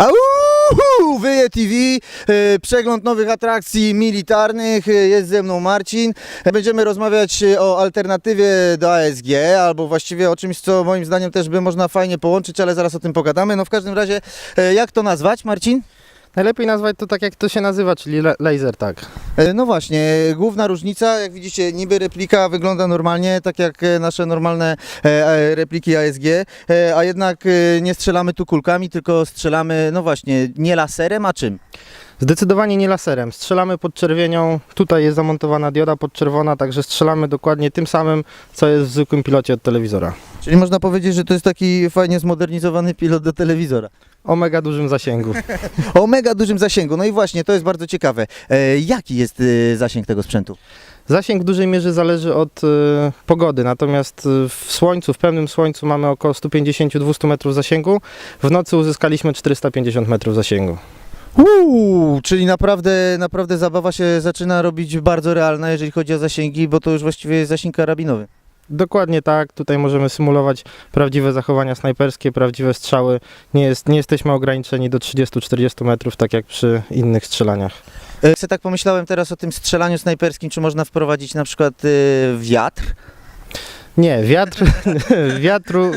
Auuu! Wyje TV, e, przegląd nowych atrakcji militarnych, e, jest ze mną Marcin. Będziemy rozmawiać e, o alternatywie do ASG, albo właściwie o czymś, co moim zdaniem też by można fajnie połączyć, ale zaraz o tym pogadamy. No w każdym razie, jak to nazwać, Marcin? Najlepiej nazwać to tak, jak to się nazywa, czyli laser tak. E, No właśnie, główna różnica, jak widzicie, niby replika wygląda normalnie, tak jak e, nasze normalne e, repliki ASG, a jednak nie strzelamy tu kulkami, tylko strzelamy, no właśnie, nie laserem, a czym? Zdecydowanie nie laserem. Strzelamy pod czerwienią. Tutaj jest zamontowana dioda podczerwona, także strzelamy dokładnie tym samym, co jest w zwykłym pilocie od telewizora. Czyli można powiedzieć, że to jest taki fajnie zmodernizowany pilot do telewizora. O mega dużym zasięgu. O mega dużym zasięgu. No i właśnie, to jest bardzo ciekawe. E, jaki jest e, zasięg tego sprzętu? Zasięg w dużej mierze zależy od e, pogody, natomiast e, w słońcu, w pełnym słońcu mamy około 150-200 metrów zasięgu. W nocy uzyskaliśmy 450 metrów zasięgu. Uuu, czyli naprawdę, naprawdę zabawa się zaczyna robić bardzo realna, jeżeli chodzi o zasięgi, bo to już właściwie jest zasięg karabinowy. Dokładnie tak, tutaj możemy symulować prawdziwe zachowania snajperskie, prawdziwe strzały. Nie, jest, nie jesteśmy ograniczeni do 30-40 metrów, tak jak przy innych strzelaniach. E, Se tak pomyślałem teraz o tym strzelaniu snajperskim, czy można wprowadzić na przykład e, wiatr? Nie, wiatr, wiatru,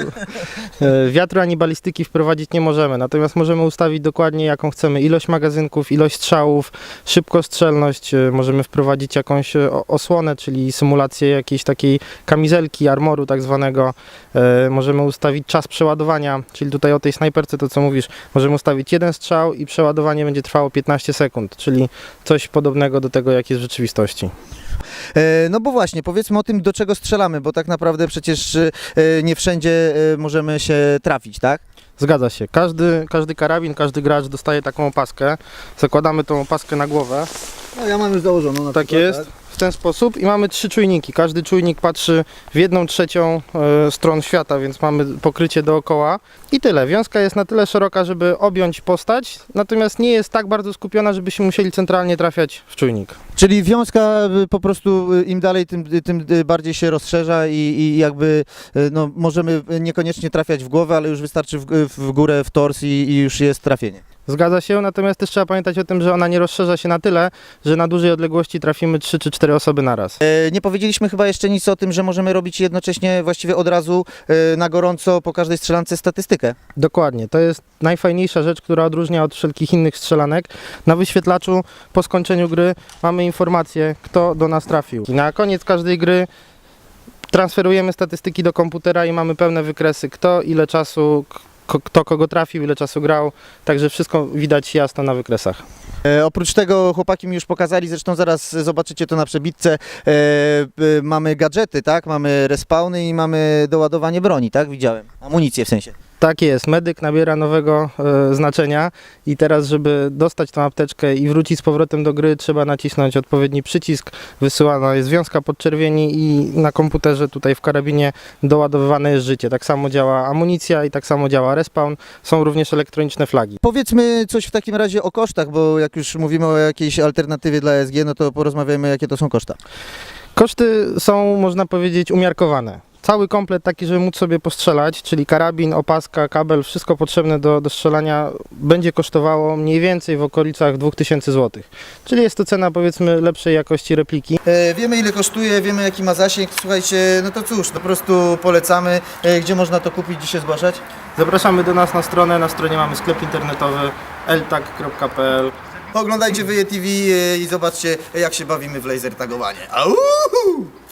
e, wiatru ani balistyki wprowadzić nie możemy, natomiast możemy ustawić dokładnie jaką chcemy. Ilość magazynków, ilość strzałów, szybkostrzelność, e, możemy wprowadzić jakąś e, osłonę, czyli symulację jakiejś takiej kamizelki, armoru tak zwanego, możemy ustawić czas przeładowania, czyli tutaj o tej snajperce to co mówisz, możemy ustawić jeden strzał i przeładowanie będzie trwało 15 sekund, czyli coś podobnego do tego jak jest w rzeczywistości. E, No bo właśnie, powiedzmy o tym, do czego strzelamy, bo tak naprawdę przecież e, nie wszędzie e, możemy się trafić, tak? Zgadza się. Każdy, każdy karabin, każdy gracz dostaje taką opaskę. Zakładamy tą opaskę na głowę. No ja mam już założoną. Na Tak jest. W ten sposób i mamy trzy czujniki. Każdy czujnik patrzy w jedną trzecią e, stron świata, więc mamy pokrycie dookoła. I tyle. Wiązka jest na tyle szeroka, żeby objąć postać, natomiast nie jest tak bardzo skupiona, żebyśmy musieli centralnie trafiać w czujnik. Czyli wiązka y, po prostu y, im dalej, tym, tym bardziej się rozszerza i, i jakby no, możemy niekoniecznie trafiać w głowę, ale już wystarczy w, w górę, w tors i, i już jest trafienie. Zgadza się, natomiast też trzeba pamiętać o tym, że ona nie rozszerza się na tyle, że na dużej odległości trafimy 3 czy 4 osoby naraz. E, Nie powiedzieliśmy chyba jeszcze nic o tym, że możemy robić jednocześnie właściwie od razu e, na gorąco po każdej strzelance statystykę. Dokładnie, to jest najfajniejsza rzecz, która odróżnia od wszelkich innych strzelanek. Na wyświetlaczu po skończeniu gry mamy informację, kto do nas trafił. Na koniec każdej gry transferujemy statystyki do komputera i mamy pełne wykresy, kto ile czasu, k- kto kogo trafił, ile czasu grał, także wszystko widać jasno na wykresach. E, oprócz tego chłopaki mi już pokazali, zresztą zaraz zobaczycie to na przebitce, e, e, mamy gadżety, tak? Mamy respawny i mamy doładowanie broni, tak? Widziałem. Amunicję w sensie. Tak jest, medyk nabiera nowego e, znaczenia i teraz, żeby dostać tą apteczkę i wrócić z powrotem do gry, trzeba nacisnąć odpowiedni przycisk. Wysyłana jest wiązka podczerwieni i na komputerze tutaj w karabinie doładowywane jest życie. Tak samo działa amunicja i tak samo działa respawn. Są również elektroniczne flagi. Powiedzmy coś w takim razie o kosztach, bo jak już mówimy o jakiejś alternatywie dla SG, no to porozmawiajmy jakie to są koszta. Koszty są, można powiedzieć, umiarkowane. Cały komplet taki, żeby móc sobie postrzelać, czyli karabin, opaska, kabel, wszystko potrzebne do, do strzelania będzie kosztowało mniej więcej w okolicach 2000 zł. Czyli jest to cena powiedzmy lepszej jakości repliki. E, wiemy ile kosztuje, wiemy jaki ma zasięg, słuchajcie, no to cóż, po prostu polecamy. E, gdzie można to kupić, gdzie się zgłaszać? Zapraszamy do nas na stronę, na stronie mamy sklep internetowy eltag.pl Oglądajcie Wyje TV e, i zobaczcie jak się bawimy w laser tagowanie. Au!